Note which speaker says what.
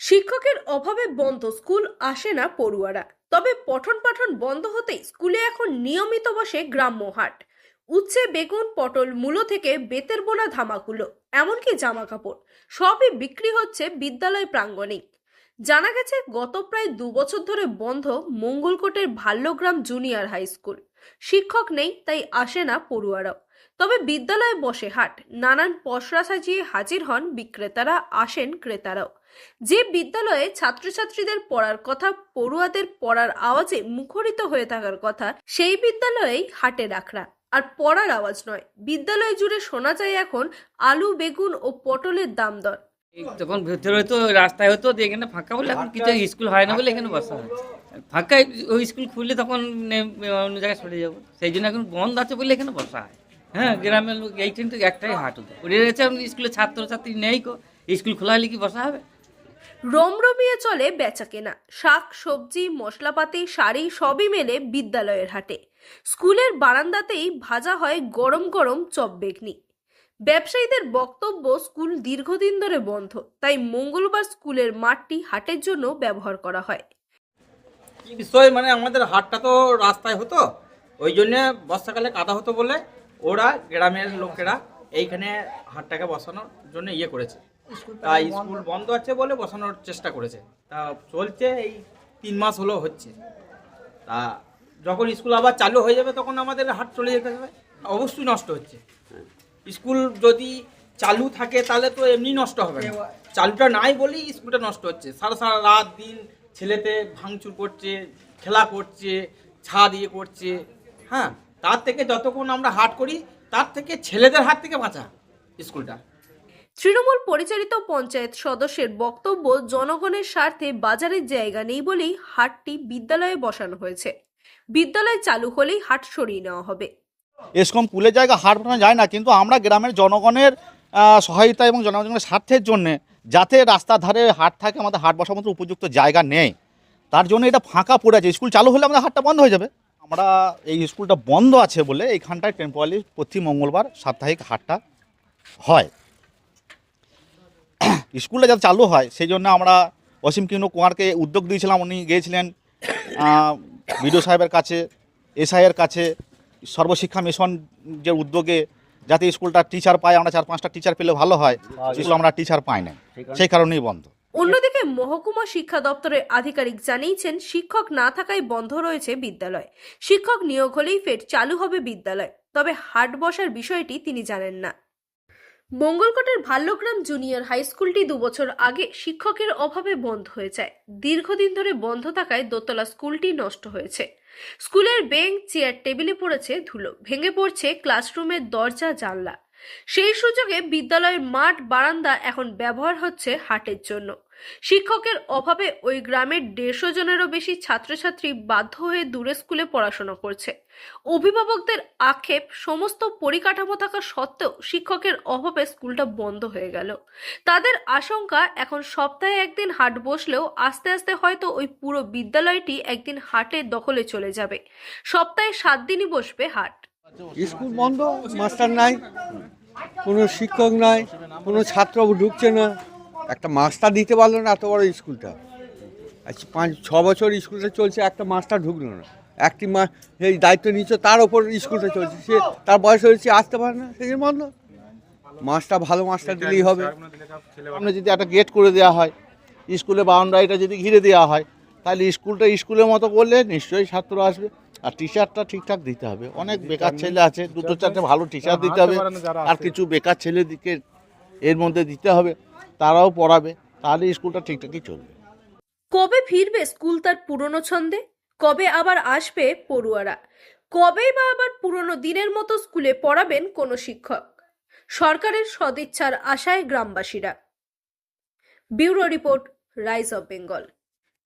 Speaker 1: শিক্ষকের অভাবে বন্ধ স্কুল আসে না পড়ুয়ারা। তবে পঠন পাঠন বন্ধ হতেই স্কুলে এখন নিয়মিত বসে গ্রাম্য হাট। উচ্ছে, বেগুন, পটল, মূলো থেকে বেতের বোনা ধামাকুলো, এমনকি জামা কাপড় সবই বিক্রি হচ্ছে বিদ্যালয় প্রাঙ্গণেই। জানা গেছে, গত প্রায় দু বছর ধরে বন্ধ মঙ্গলকোটের ভাল্যগ্রাম জুনিয়র হাই স্কুল। শিক্ষক নেই, তাই আসে না পড়ুয়ারাও। তবে বিদ্যালয়ে বসে হাট। নানান পসরা সাজিয়ে হাজির হন বিক্রেতারা, আসেন ক্রেতারাও। যে বিদ্যালয়ে ছাত্রছাত্রীদের পড়ার কথা, পড়ুয়াদের পড়ার আওয়াজে মুখরিত হয়ে থাকার কথা, সেই বিদ্যালয়েই হাটে রাখরা। আর পড়ার আওয়াজ নয়। বিদ্যালয় জুড়ে শোনা যায় এখন আলু, বেগুন ও পটলের দাম দর।
Speaker 2: তখন ভেতরে হয়তো রাস্তায় হতো এখানে ফাঁকা বলে এখন কিছু স্কুল হয় না বলে এখানে বসা হচ্ছে। ফাঁকা ওই স্কুল খুললে তখন অন্য জায়গায় সরে যাব। সেই জন্য এখন বন্ধ আছে বলে এখানে বসা হয়। হ্যাঁ গ্রামের লোক এইখানে তো একটাই হাট হতো এখন স্কুলে ছাত্রছাত্রী নেই কো। স্কুল খোলা হলে কি বসা হবে?
Speaker 1: রমরমিয়ে চলে বেচা কেনা শাক সবজি মশলাপাতি শাড়ি সবই মেলে বিদ্যালয়ের হাটে। স্কুলের বারান্দাতেই ভাজা হয় গরম গরম চপ বেগনি। ব্যবসায়ীদের বক্তব্য স্কুল দীর্ঘদিন ধরে বন্ধ তাই মঙ্গলবার স্কুলের মাঠটি হাটের জন্য ব্যবহার করা হয়।
Speaker 3: কি বিষয় মানে আমাদের হাটটা তো রাস্তায় হতো ওই জন্য বর্ষাকালে কাদা হতো বলে ওরা গ্রামের লোকেরা এইখানে হাটটাকে বসানোর জন্য ইয়ে করেছে। তাই স্কুল বন্ধ আছে বলে বসানোর চেষ্টা করেছে। তা চলছে এই তিন মাস হলো হচ্ছে। তা যখন স্কুল আবার চালু হয়ে যাবে তখন আমাদের হাট চলে যেতে হবে। অবশ্যই নষ্ট হচ্ছে। স্কুল যদি চালু থাকে তাহলে তো এমনি নষ্ট হবে না। চালুটা নাই বলেই স্কুলটা নষ্ট হচ্ছে। সারা সারা রাত দিন ছেলেতে ভাঙচুর করছে খেলা করছে ছাদ দিয়ে করছে। হ্যাঁ তার থেকে যতক্ষণ আমরা হাট করি তার থেকে ছেলেদের হাত থেকে বাঁচা স্কুলটা।
Speaker 1: তৃণমূল পরিচালিত পঞ্চায়েত সদস্যের বক্তব্য জনগণের স্বার্থে বাজারের জায়গা নেই বলেই হাটটি বিদ্যালয়ে বসানো হয়েছে। বিদ্যালয় চালু হলেই হাট সরিয়ে নেওয়া হবে।
Speaker 4: এসকম পুলের জায়গা হাট বসানো যায় না কিন্তু আমরা গ্রামের জনগণের সহায়তা এবং জনগণের স্বার্থের জন্য যাতে রাস্তার ধারে হাট থাকে আমাদের হাট বসার মতো উপযুক্ত জায়গা নেই তার জন্য এটা ফাঁকা পড়ে আছে। স্কুল চালু হলে আমাদের হাটটা বন্ধ হয়ে যাবে। আমরা এই স্কুলটা বন্ধ আছে বলে এইখানটায় টেম্পোরালি প্রতি মঙ্গলবার সাপ্তাহিক হাটটা হয়। স্কুলটা যাতে চালু হয় সেই জন্য আমরা অসীম কিনু কুমারকে উদ্যোগ দিয়েছিলাম। উনি গিয়েছিলেন বিডিও সাহেবের কাছে এসআইয়ের কাছে সর্বশিক্ষা মিশন যে উদ্যোগে যাতে স্কুলটা টিচার পায় আমরা চার পাঁচটা টিচার পেলে ভালো হয় স্কুল আমরা টিচার পাই না সেই কারণেই বন্ধ।
Speaker 1: অন্যদিকে মহকুমা শিক্ষা দপ্তরের আধিকারিক জানিয়েছেন, শিক্ষক না থাকায় বন্ধ রয়েছে বিদ্যালয়। শিক্ষক নিয়োগ হলেই ফের চালু হবে বিদ্যালয়। তবে হাট বসার বিষয়টি তিনি জানেন না। মঙ্গলকোটের ভাল্যগ্রাম জুনিয়র হাই স্কুলটি দুবছর আগে শিক্ষকের অভাবে বন্ধ হয়ে যায়। দীর্ঘদিন ধরে বন্ধ থাকায় দোতলা স্কুলটি নষ্ট হয়েছে। স্কুলের বেঞ্চ, চেয়ার, টেবিলে পড়েছে ধুলো। ভেঙে পড়ছে ক্লাসরুমের দরজা, জানলা। সেই সুযোগে বিদ্যালয়ের মাঠ, বারান্দা এখন ব্যবহার হচ্ছে হাটের জন্য। শিক্ষকের অভাবে ওই গ্রামের দেড়শো জনেরও বেশি ছাত্রছাত্রী বাধ্য হয়ে দূরে স্কুলে পড়াশোনা করছে। অভিভাবকদের আক্ষেপ সমস্ত পরিকাঠামো থাকা সত্ত্বেও শিক্ষকের অভাবে স্কুলটা বন্ধ হয়ে গেল। তাদের আশঙ্কা, এখন সপ্তাহে একদিন হাট বসলেও আস্তে আস্তে হয়তো ওই পুরো বিদ্যালয়টি একদিন হাটে দখলে চলে যাবে। সপ্তাহে সাত দিনই বসবে হাট।
Speaker 5: স্কুল বন্ধ, মাস্টার নাই, কোনো শিক্ষক নাই, কোনো ছাত্র ঢুকছে না। একটা মাস্টার দিতে পারল না এত বড় স্কুলটা। আচ্ছা পাঁচ, ছ বছর স্কুলটা চলছে, একটা মাস্টার ঢুকলো না। একটি মা, এই দায়িত্ব নিচ্ছে তার ওপর স্কুলটা চলছে। সে তার বয়স হয়েছে, আসতে পারে না, সেই জন্য বন্ধ। মাস্টার ভালো মাস্টার দিলেই হবে।
Speaker 4: সামনে যদি একটা গেট করে দেওয়া হয়, স্কুলে বাউন্ডারিটা যদি ঘিরে দেওয়া হয়, তাহলে স্কুলটা স্কুলের মতো করলে নিশ্চয়ই ছাত্র আসবে। আর টি শার্টটা ঠিকঠাক দিতে হবে। অনেক বেকার ছেলে আছে দুটো চারটে ভালো টি শার্ট দিতে হবে। আর কিছু বেকার ছেলেদিকে এর মধ্যে দিতে হবে। তারাও পড়াবে। তাহলে স্কুলটা ঠিকঠাকই চলবে।
Speaker 1: কবে ফিরবে স্কুল তার পুরনো ছন্দে? কবে আবার আসবে পড়ুয়ারা? কবে বা আবার পুরনো দিনের মতো স্কুলে পড়াবেন কোনো শিক্ষক? সরকারের সদিচ্ছার আশায় গ্রামবাসীরা। Bureau report Rise of Bengal